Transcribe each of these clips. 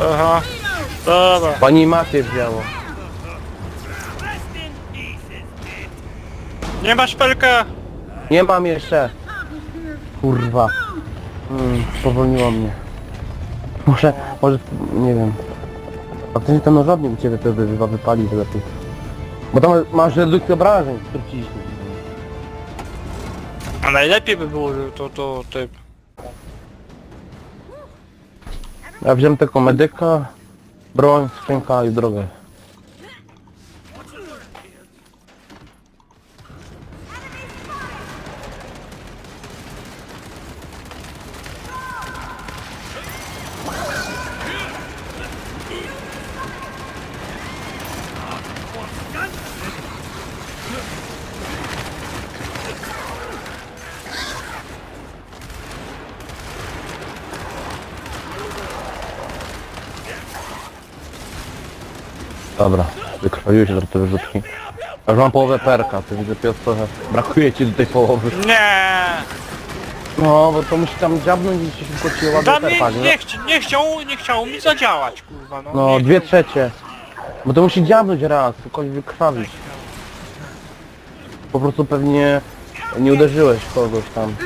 Aha. Dobra. Pani mapie wzięło. Nie masz pelka? Nie mam jeszcze. Kurwa. Mm, spowolniło mnie. Może, może, nie wiem. A ty ten nożownik u ciebie wtedy chyba wypali to lepiej. Bo tam masz redukcję obrażeń, trucizny. A najlepiej by było, że to, to, ty... Ja wziąłem tylko medyka, broń, skrzynka i drogę. Dobra, się trochę te wyrzutki. A już mam połowę perka, to widzę Piotr trochę brakuje ci do tej połowy. Nie! No, bo to musi tam dziabnąć i się szybko ci ładnie nie, perka, nie? nie, chci- nie, chciał, nie chciało mi zadziałać, kurwa, no. No, nie, dwie trzecie. Bo to musi dziabnąć raz, tylko wykrwawić. Po prostu pewnie nie uderzyłeś kogoś tam.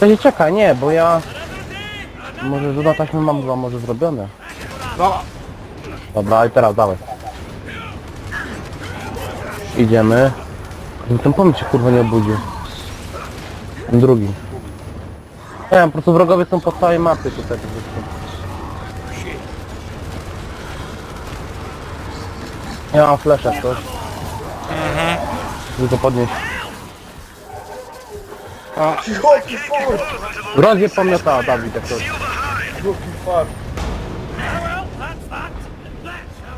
To nie czekaj, nie, bo ja... Może rzut na taśmę mam chyba może zrobione. No, Dobra, i teraz dawaj. Idziemy. Żeby ten pomysł się kurwa nie obudził. Ten drugi. Nie wiem, po prostu wrogowie są po całej mapie tutaj po prostu. Ja mam fleszę coś. Tylko podnieść. a, Joki fuck! Rozje pomiotała Dawid jak coś. Joki fuck!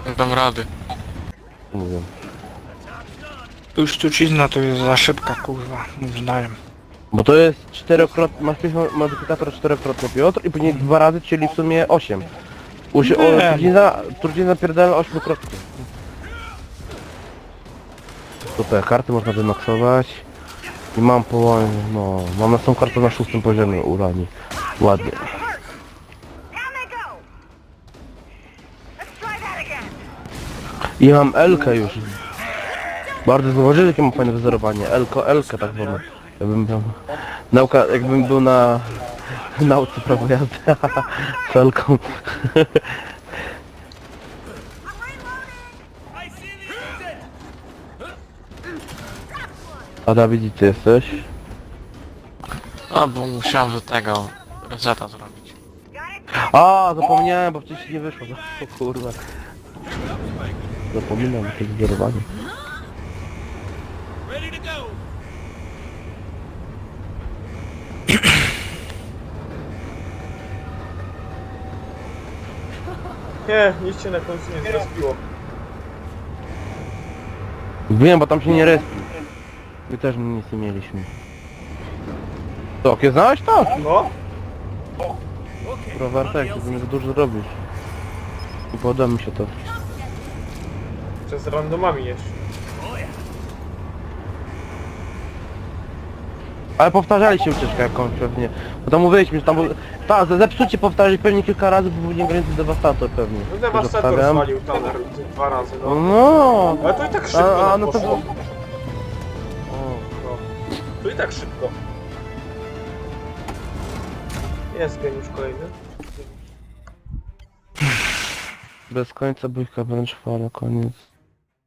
Nie dam rady. Mówię. już trucizna to jest za szybka, kurwa, uznajem. Bo to jest czterokrotnie, masz pięć modyfikator czterokrotny Piotr i później dwa razy, czyli w sumie osiem. Usi, o, Nie. trucizna, trucizna pierdala ośmiokrotnie. Super, karty można wymaksować. I mam po, no, mam na tą kartę na szóstym poziomie urani. Ładnie. I mam Elkę już. Bardzo zauważyli jakie mam fajne wyzerowanie. Elko, Elkę tak zwane. Jakbym miał... Nauka, jakbym był na... nauce prawo jazdy. Z Elką. A Dawid, gdzie ty jesteś? A, bo musiałem do tego reseta zrobić. A, zapomniałem, bo wcześniej nie wyszło. O kurwa. Zapominam o tym wyzerowaniu. Nie, nic się na końcu nie zrespiło. Wiem, bo tam się nie respi. My też nic nie mieliśmy. To, kiedy znałeś to? No? Rowertek, ty mi za dużo robisz. I podoba mi się to. Przez randomami jeszcze. Ale powtarzaliście ucieczkę jakąś pewnie. Bo tam mówiliśmy, że tam... był- Ta, ze- zepsucie powtarzali pewnie kilka razy, bo był niegranicy dewastator pewnie. No dewastator Zostawiam. zwalił Tanner dwa razy, no. No. Ale to i tak szybko A, a nam no to... poszło. O, No. To i tak szybko. Jest geniusz kolejny. bez końca bójka wręcz trwała, koniec.